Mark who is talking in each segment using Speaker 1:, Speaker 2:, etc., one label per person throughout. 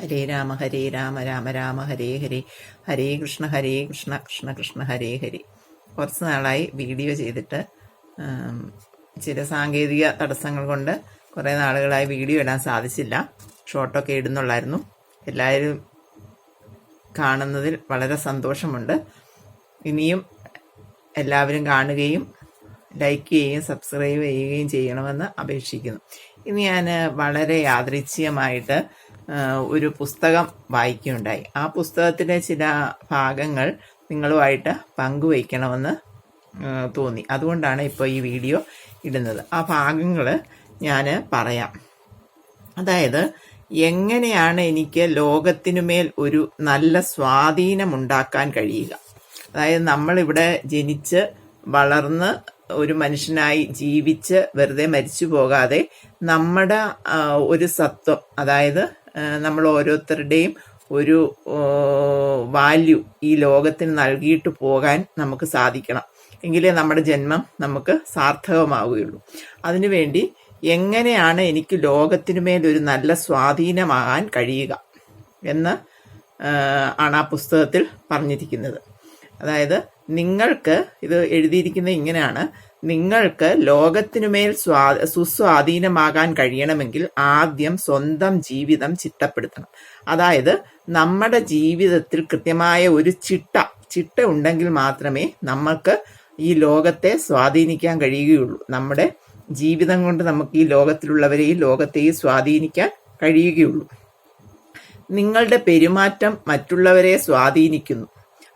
Speaker 1: ഹരേ രാമ ഹരേ രാമ രാമ രാമ ഹരേ ഹരേ. ഹരേ കൃഷ്ണ ഹരേ കൃഷ്ണ കൃഷ്ണ കൃഷ്ണ ഹരേ ഹരേ. കുറച്ച് നാളായി വീഡിയോ ചെയ്തിട്ട് ചില സാങ്കേതിക തടസ്സങ്ങൾ കൊണ്ട് കുറേ നാളുകളായി വീഡിയോ ഇടാൻ സാധിച്ചില്ല. ഷോട്ടൊക്കെ ഇടുന്നുള്ളായിരുന്നു. എല്ലാവരും കാണുന്നതിൽ വളരെ സന്തോഷമുണ്ട്. ഇനിയും എല്ലാവരും കാണുകയും ലൈക്ക് ചെയ്യുകയും സബ്സ്ക്രൈബ് ചെയ്യുകയും ചെയ്യണമെന്ന് അപേക്ഷിക്കുന്നു. ഇനി ഞാൻ വളരെ യാദൃച്ഛികമായിട്ട് ഒരു പുസ്തകം വായിക്കുകയുണ്ടായി. ആ പുസ്തകത്തിലെ ചില ഭാഗങ്ങൾ നിങ്ങളുമായിട്ട് പങ്കുവയ്ക്കണമെന്ന് തോന്നി. അതുകൊണ്ടാണ് ഇപ്പോൾ ഈ വീഡിയോ ഇടുന്നത്. ആ ഭാഗങ്ങൾ ഞാൻ പറയാം. അതായത് എങ്ങനെയാണ് എനിക്ക് ലോകത്തിനുമേൽ ഒരു നല്ല സ്വാധീനമുണ്ടാക്കാൻ കഴിയുക? അതായത് നമ്മളിവിടെ ജനിച്ച് വളർന്ന് ഒരു മനുഷ്യനായി ജീവിച്ച് വെറുതെ മരിച്ചു പോകാതെ നമ്മുടെ ഒരു സത്വം അതായത് നമ്മൾ ഓരോരുത്തരുടെയും ഒരു വാല്യൂ ഈ ലോകത്തിന് നൽകിയിട്ട് പോകാൻ നമുക്ക് സാധിക്കണം. എങ്കിലേ നമ്മുടെ ജന്മം നമുക്ക് സാർത്ഥകമാവുകയുള്ളൂ. അതിനുവേണ്ടി എങ്ങനെയാണ് എനിക്ക് ലോകത്തിനുമേൽ ഒരു നല്ല സ്വാധീനമാകാൻ കഴിയുക എന്ന് ആണ് ആ പുസ്തകത്തിൽ പറഞ്ഞിരിക്കുന്നത്. അതായത് നിങ്ങൾക്ക് ഇത് എഴുതിയിരിക്കുന്നത് ഇങ്ങനെയാണ്. നിങ്ങൾക്ക് ലോകത്തിനുമേൽ സ്വാ സുസ്വാധീനമാകാൻ കഴിയണമെങ്കിൽ ആദ്യം സ്വന്തം ജീവിതം ചിട്ടപ്പെടുത്തണം. അതായത് നമ്മുടെ ജീവിതത്തിൽ കൃത്യമായ ഒരു ചിട്ട ചിട്ട ഉണ്ടെങ്കിൽ മാത്രമേ നമ്മൾക്ക് ഈ ലോകത്തെ സ്വാധീനിക്കാൻ കഴിയുകയുള്ളൂ. നമ്മുടെ ജീവിതം കൊണ്ട് നമുക്ക് ഈ ലോകത്തിലുള്ളവരെയും ലോകത്തെയും സ്വാധീനിക്കാൻ കഴിയുകയുള്ളൂ. നിങ്ങളുടെ പെരുമാറ്റം മറ്റുള്ളവരെ സ്വാധീനിക്കുന്നു.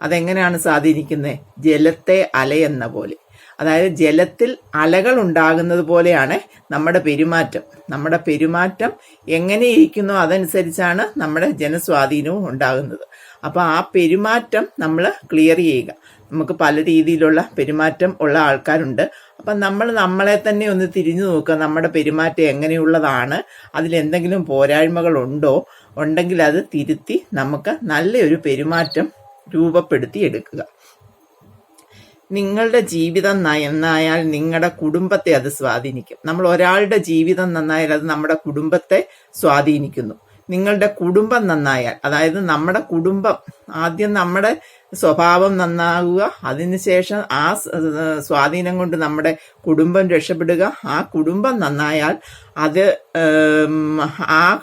Speaker 1: അതെങ്ങനെയാണ് സ്വാധീനിക്കുന്നത് ജലത്തെ അലയെന്ന പോലെ. അതായത് ജലത്തിൽ അലകൾ ഉണ്ടാകുന്നത് പോലെയാണ് നമ്മുടെ പെരുമാറ്റം. നമ്മുടെ പെരുമാറ്റം എങ്ങനെ ഇരിക്കുന്നോ അതനുസരിച്ചാണ് നമ്മുടെ ജനസ്വാധീനവും ഉണ്ടാകുന്നത്. അപ്പോൾ ആ പെരുമാറ്റം നമ്മൾ ക്ലിയർ ചെയ്യുക. നമുക്ക് പല രീതിയിലുള്ള പെരുമാറ്റം ഉള്ള ആൾക്കാരുണ്ട്. അപ്പം നമ്മൾ നമ്മളെ തന്നെ ഒന്ന് തിരിഞ്ഞു നോക്കുക. നമ്മുടെ പെരുമാറ്റം എങ്ങനെയുള്ളതാണ്? അതിലെന്തെങ്കിലും പോരായ്മകളുണ്ടോ ഉണ്ടെങ്കിൽ അത് തിരുത്തി നമുക്ക് നല്ലൊരു പെരുമാറ്റം രൂപപ്പെടുത്തി എടുക്കുക. നിങ്ങളുടെ ജീവിതം നന്നായാൽ നിങ്ങളുടെ കുടുംബത്തെ അത് സ്വാധീനിക്കും. നമ്മൾ ഒരാളുടെ ജീവിതം നന്നായാൽ അത് നമ്മുടെ കുടുംബത്തെ സ്വാധീനിക്കുന്നു. നിങ്ങളുടെ കുടുംബം നന്നായാൽ അതായത് നമ്മുടെ കുടുംബം ആദ്യം നമ്മുടെ സ്വഭാവം നന്നാകുക അതിനുശേഷം ആ സ്വാധീനം കൊണ്ട് നമ്മുടെ കുടുംബം രക്ഷപ്പെടുക. ആ കുടുംബം നന്നായാൽ അത് ആ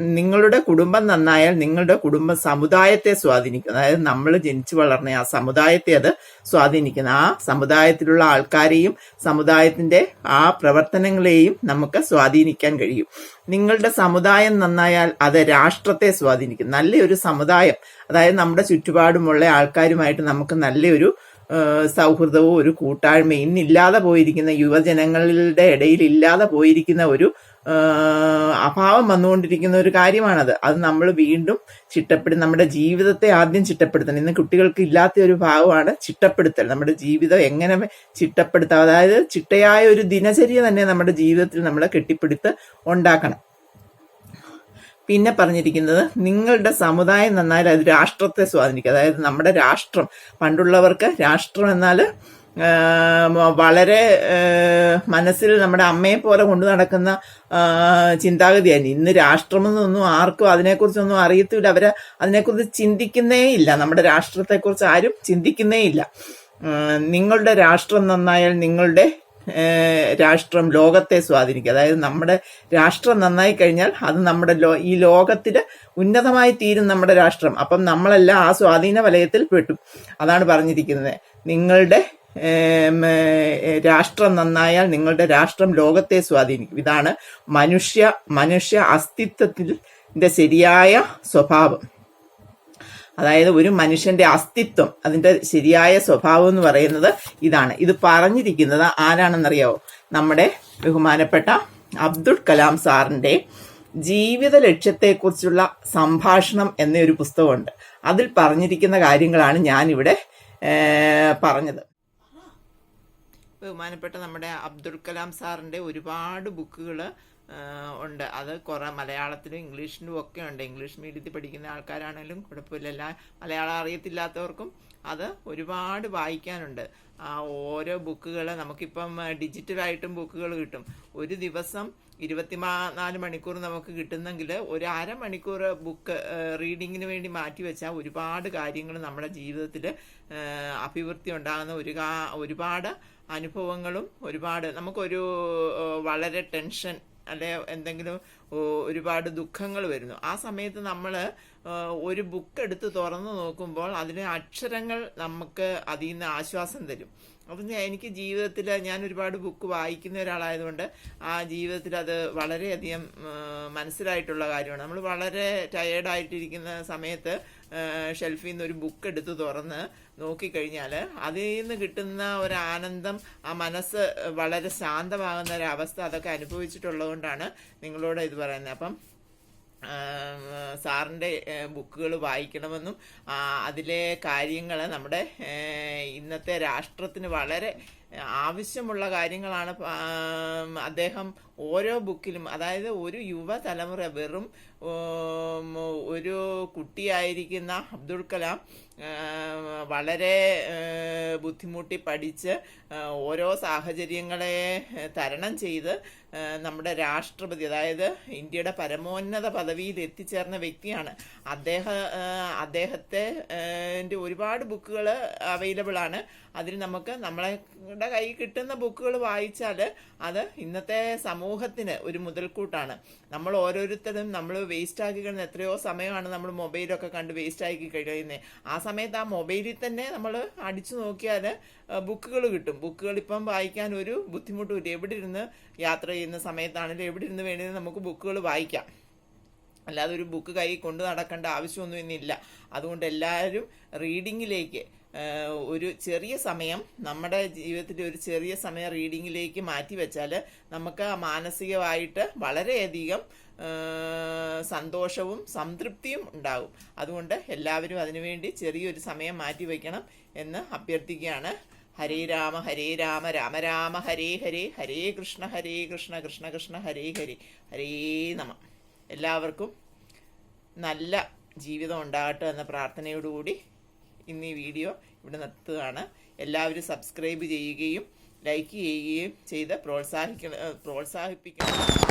Speaker 1: നിങ്ങളുടെ കുടുംബം നന്നായാൽ നിങ്ങളുടെ കുടുംബ സമുദായത്തെ സ്വാധീനിക്കും. അതായത് നമ്മൾ ജനിച്ചു വളർന്ന ആ സമുദായത്തെ അത് സ്വാധീനിക്കുന്നു. ആ സമുദായത്തിലുള്ള ആൾക്കാരെയും സമുദായത്തിന്റെ ആ പ്രവർത്തനങ്ങളെയും നമുക്ക് സ്വാധീനിക്കാൻ കഴിയും. നിങ്ങളുടെ സമുദായം നന്നായാൽ അത് രാഷ്ട്രത്തെ സ്വാധീനിക്കും. നല്ലൊരു സമുദായം. അതായത് നമ്മുടെ ചുറ്റുപാടുമുള്ള ആൾക്കാരുമായിട്ട് നമുക്ക് നല്ലൊരു സൗഹൃദവും ഒരു കൂട്ടായ്മയും ഇന്നില്ലാതെ പോയിരിക്കുന്ന യുവജനങ്ങളുടെ ഇടയിൽ ഇല്ലാതെ പോയിരിക്കുന്ന ഒരു അഭാവം വന്നുകൊണ്ടിരിക്കുന്ന ഒരു കാര്യമാണത്. അത് നമ്മൾ വീണ്ടും ചിട്ടപ്പെടുത്തി നമ്മുടെ ജീവിതത്തെ ആദ്യം ചിട്ടപ്പെടുത്തണം. ഇന്ന് കുട്ടികൾക്ക് ഇല്ലാത്ത ഒരു ഭാവമാണ് ചിട്ടപ്പെടുത്തൽ. നമ്മുടെ ജീവിതം എങ്ങനെ ചിട്ടപ്പെടുത്താം? അതായത് ചിട്ടയായ ഒരു ദിനചര്യ തന്നെ നമ്മുടെ ജീവിതത്തിൽ നമ്മൾ കെട്ടിപ്പിടുത്ത് ഉണ്ടാക്കണം. പിന്നെ പറഞ്ഞിരിക്കുന്നത് നിങ്ങളുടെ സമുദായം നന്നായാൽ അത് രാഷ്ട്രത്തെ സ്വാധീനിക്കും. അതായത് നമ്മുടെ രാഷ്ട്രം പണ്ടുള്ളവർക്ക് രാഷ്ട്രം എന്നാൽ വളരെ മനസ്സിൽ നമ്മുടെ അമ്മയെ പോലെ കൊണ്ടു നടക്കുന്ന ചിന്താഗതിയാണ് ഇന്ന് രാഷ്ട്രമെന്നൊന്നും ആർക്കും അതിനെക്കുറിച്ചൊന്നും അറിയത്തില്ല. അവർ അതിനെക്കുറിച്ച് ചിന്തിക്കുന്നേ ഇല്ല. നമ്മുടെ രാഷ്ട്രത്തെക്കുറിച്ച് ആരും ചിന്തിക്കുന്നേ ഇല്ല. നിങ്ങളുടെ രാഷ്ട്രം നന്നായാൽ നിങ്ങളുടെ രാഷ്ട്രം ലോകത്തെ സ്വാധീനിക്കുക അതായത് നമ്മുടെ രാഷ്ട്രം നന്നായി കഴിഞ്ഞാൽ അത് നമ്മുടെ ലോ ഈ ലോകത്തിൽ ഉന്നതമായി തീരും നമ്മുടെ രാഷ്ട്രം. അപ്പം നമ്മളെല്ലാം ആ സ്വാധീന വലയത്തിൽ പെട്ടു. അതാണ് പറഞ്ഞിരിക്കുന്നത്. നിങ്ങളുടെ രാഷ്ട്രം നന്നായാൽ നിങ്ങളുടെ രാഷ്ട്രം ലോകത്തെ സ്വാധീനിക്കും. ഇതാണ് മനുഷ്യ മനുഷ്യ അസ്തിത്വത്തിന്റെ ശരിയായ സ്വഭാവം. അതായത് ഒരു മനുഷ്യന്റെ അസ്തിത്വം അതിന്റെ ശരിയായ സ്വഭാവം എന്ന് പറയുന്നത് ഇതാണ്. ഇത് പറഞ്ഞിരിക്കുന്നത് ആരാണെന്നറിയാവോ? നമ്മുടെ ബഹുമാനപ്പെട്ട അബ്ദുൾ കലാം സാറിന്റെ ജീവിത ലക്ഷ്യത്തെക്കുറിച്ചുള്ള സംഭാഷണം എന്നൊരു പുസ്തകമുണ്ട്. അതിൽ പറഞ്ഞിരിക്കുന്ന കാര്യങ്ങളാണ് ഞാനിവിടെ പറഞ്ഞത്. ബഹുമാനപ്പെട്ട നമ്മുടെ അബ്ദുൾ കലാം സാറിന്റെ ഒരുപാട് ബുക്കുകൾ ഉണ്ട്. അത് കുറെ മലയാളത്തിലും ഇംഗ്ലീഷിലും ഒക്കെ ഉണ്ട്. ഇംഗ്ലീഷ് മീഡിയത്തിൽ പഠിക്കുന്ന ആൾക്കാരാണെങ്കിലും കുഴപ്പമില്ല. മലയാളം അറിയത്തില്ലാത്തവർക്കും അത് ഒരുപാട് വായിക്കാനുണ്ട്. ആ ഓരോ ബുക്കുകൾ നമുക്കിപ്പം ഡിജിറ്റലായിട്ടും ബുക്കുകൾ കിട്ടും. ഒരു ദിവസം ഇരുപത്തി നാല് മണിക്കൂർ നമുക്ക് കിട്ടുന്നെങ്കിൽ ഒരു അരമണിക്കൂർ ബുക്ക് റീഡിങ്ങിന് വേണ്ടി മാറ്റി വെച്ചാൽ ഒരുപാട് കാര്യങ്ങൾ നമ്മുടെ ജീവിതത്തിൽ അഭിവൃദ്ധി ഉണ്ടാകുന്ന ഒരു ഒരുപാട് അനുഭവങ്ങളും ഒരുപാട് നമുക്കൊരു വളരെ ടെൻഷൻ അല്ലെ എന്തെങ്കിലും ഒരുപാട് ദുഃഖങ്ങൾ വരുന്നു. ആ സമയത്ത് നമ്മൾ ഒരു ബുക്ക് എടുത്ത് തുറന്നു നോക്കുമ്പോൾ അതിന് അക്ഷരങ്ങൾ നമുക്ക് അതിൽ നിന്ന് ആശ്വാസം തരും. അപ്പം എനിക്ക് ജീവിതത്തിൽ ഞാൻ ഒരുപാട് ബുക്ക് വായിക്കുന്ന ഒരാളായതുകൊണ്ട് ആ ജീവിതത്തിൽ അത് വളരെയധികം മനസ്സിലായിട്ടുള്ള കാര്യമാണ്. നമ്മൾ വളരെ ടയേർഡായിട്ടിരിക്കുന്ന സമയത്ത് ഷെൽഫിൽ നിന്ന് ഒരു ബുക്ക് എടുത്ത് തുറന്ന് നോക്കിക്കഴിഞ്ഞാൽ അതിൽ നിന്ന് കിട്ടുന്ന ഒരു ആനന്ദം ആ മനസ്സ് വളരെ ശാന്തമാകുന്ന ഒരു അവസ്ഥ അതൊക്കെ അനുഭവിച്ചിട്ടുള്ളതുകൊണ്ടാണ് നിങ്ങളോട് ഇത് പറയുന്നത്. അപ്പം സാറിന്റെ ബുക്കുകൾ വായിക്കണമെന്നും അതിലെ കാര്യങ്ങൾ നമ്മുടെ ഇന്നത്തെ രാഷ്ട്രത്തിന് വളരെ ആവശ്യമുള്ള കാര്യങ്ങളാണ് അദ്ദേഹം ഓരോ ബുക്കിലും അതായത് ഒരു യുവതലമുറ വെറും ഒരു കുട്ടിയായിരിക്കുന്ന അബ്ദുൾ കലാം വളരെ ബുദ്ധിമുട്ടി പഠിച്ച് ഓരോ സാഹചര്യങ്ങളെ തരണം ചെയ്ത് നമ്മുടെ രാഷ്ട്രപതി അതായത് ഇന്ത്യയുടെ പരമോന്നത പദവിയിൽ എത്തിച്ചേർന്ന വ്യക്തിയാണ്. അദ്ദേഹ അദ്ദേഹത്തെ ഒരുപാട് ബുക്കുകൾ അവൈലബിൾ ആണ് അതിൽ നമുക്ക് നമ്മളെ കൈ കിട്ടുന്ന ബുക്കുകൾ വായിച്ചാൽ അത് ഇന്നത്തെ സമൂഹത്തിന് ഒരു മുതൽക്കൂട്ടാണ്. നമ്മൾ ഓരോരുത്തരും നമ്മൾ വേസ്റ്റ് ആക്കി കഴിഞ്ഞ എത്രയോ സമയമാണ് നമ്മൾ മൊബൈലൊക്കെ കണ്ട് വേസ്റ്റ് ആക്കി കഴിയുന്നത് ആ സമയത്ത് ആ മൊബൈലിൽ തന്നെ നമ്മൾ അടിച്ചു നോക്കിയാൽ ബുക്കുകൾ കിട്ടും. ബുക്കുകൾ ഇപ്പം വായിക്കാൻ ഒരു ബുദ്ധിമുട്ടുമില്ല. എവിടെ ഇരുന്ന് യാത്ര ചെയ്യുന്ന സമയത്താണെങ്കിലും എവിടെ ഇരുന്ന് വേണമെങ്കിലും നമുക്ക് ബുക്കുകൾ വായിക്കാം. അല്ലാതെ ഒരു ബുക്ക് കൈ കൊണ്ട് നടക്കേണ്ട ആവശ്യമൊന്നും ഇന്നില്ല. അതുകൊണ്ട് എല്ലാവരും റീഡിങ്ങിലേക്ക് ഒരു ചെറിയ സമയം നമ്മുടെ ജീവിതത്തിന്റെ ഒരു ചെറിയ സമയം റീഡിങ്ങിലേക്ക് മാറ്റി വെച്ചാൽ നമുക്ക് മാനസികമായിട്ട് വളരെയധികം സന്തോഷവും സംതൃപ്തിയും ഉണ്ടാകും. അതുകൊണ്ട് എല്ലാവരും അതിനുവേണ്ടി ചെറിയൊരു സമയം മാറ്റി വയ്ക്കണം എന്ന് അഭ്യർത്ഥിക്കുകയാണ്. ഹരേ രാമ ഹരേ രാമ രാമ രാമ ഹരേ ഹരേ ഹരേ കൃഷ്ണ ഹരേ കൃഷ്ണ കൃഷ്ണ കൃഷ്ണ ഹരേ ഹരേ ഹരേ നമ. എല്ലാവർക്കും നല്ല ജീവിതം ഉണ്ടാകട്ടെ എന്ന പ്രാർത്ഥനയോടുകൂടി ഇന്ന് ഈ വീഡിയോ ഇവിടെ നിർത്തുകയാണ്. എല്ലാവരും സബ്സ്ക്രൈബ് ചെയ്യുകയും ലൈക്ക് ചെയ്യുകയും ചെയ്ത് പ്രോത്സാഹിക്കണം പ്രോത്സാഹിപ്പിക്കണം.